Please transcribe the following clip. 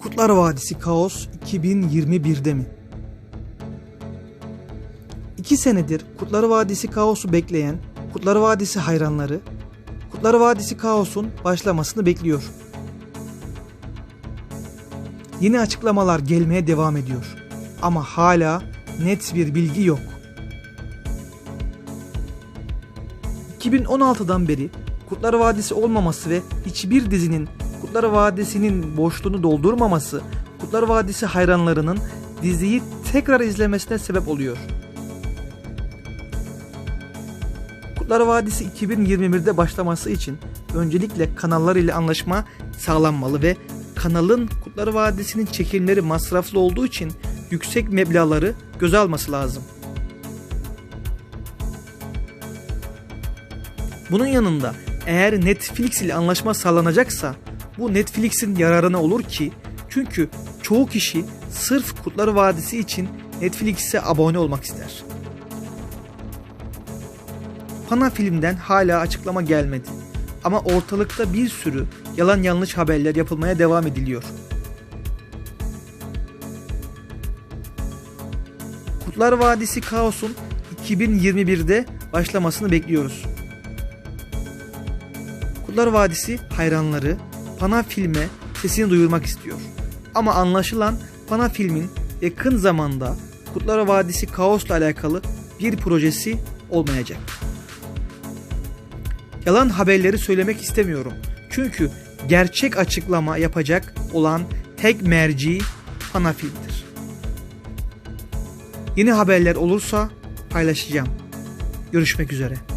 Kurtlar Vadisi Kaos 2021'de mi? İki senedir Kurtlar Vadisi Kaos'u bekleyen Kurtlar Vadisi hayranları Kurtlar Vadisi Kaos'un başlamasını bekliyor. Yeni açıklamalar gelmeye devam ediyor. Ama hala net bir bilgi yok. 2016'dan beri Kurtlar Vadisi olmaması ve hiçbir dizinin Kurtlar Vadisi'nin boşluğunu doldurmaması Kurtlar Vadisi hayranlarının diziyi tekrar izlemesine sebep oluyor. Kurtlar Vadisi 2021'de başlaması için öncelikle kanallar ile anlaşma sağlanmalı ve kanalın Kurtlar Vadisi'nin çekimleri masraflı olduğu için yüksek meblağları göze alması lazım. Bunun yanında eğer Netflix ile anlaşma sağlanacaksa bu Netflix'in yararına olur ki çünkü çoğu kişi sırf Kurtlar Vadisi için Netflix'e abone olmak ister. Pana filmden hala açıklama gelmedi. Ama ortalıkta bir sürü yalan yanlış haberler yapılmaya devam ediliyor. Kurtlar Vadisi Kaos'un 2021'de başlamasını bekliyoruz. Kurtlar Vadisi hayranları Pana filme sesini duyurmak istiyor. Ama anlaşılan Pana filmin yakın zamanda Kurtlar Vadisi Kaos'la alakalı bir projesi olmayacak. Yalan haberleri söylemek istemiyorum. Çünkü gerçek açıklama yapacak olan tek merci Pana filmdir. Yeni haberler olursa paylaşacağım. Görüşmek üzere.